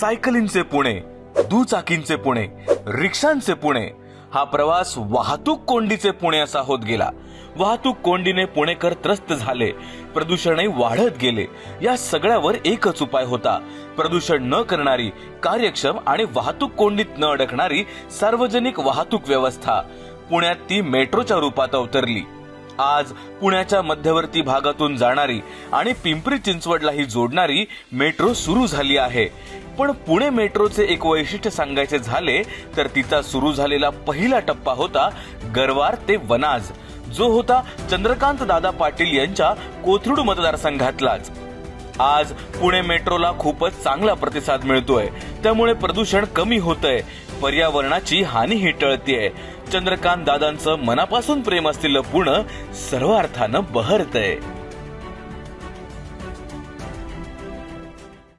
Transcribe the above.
सायकलींचे पुणे दुचाकींचे पुणे रिक्षांचे पुणे हा प्रवास वाहतूक कोंडीचे पुणे असा होत गेला. वाहतूक कोंडीने पुणेकर त्रस्त झाले. प्रदूषणही वाढत गेले. या सगळ्यावर एकच उपाय होता. प्रदूषण न करणारी कार्यक्षम आणि वाहतूक कोंडीत न अडकणारी सार्वजनिक वाहतूक व्यवस्था. पुण्यात ती मेट्रोच्या रूपात अवतरली. आज पुण्याच्या मध्यवर्ती भागातून जाणारी आणि पिंपरी चिंचवडलाही जोडणारी मेट्रो सुरू झाली आहे. पण पुणे मेट्रोचे एक वैशिष्ट्य सांगायचे झाले तर तिचा सुरू झालेला पहिला टप्पा होता गरवार ते वनाज. जो होता चंद्रकांत दादा पाटील यांच्या कोथरूड मतदारसंघातलाच. आज पुणे मेट्रोला खूपच चांगला प्रतिसाद मिळतोय. त्यामुळे प्रदूषण कमी होतंय. पर्यावरणाची हानीही टळतीये. चंद्रकांत दादांचं मनापासून प्रेम असलेलं पुणे सर्व अर्थानं बहरतय.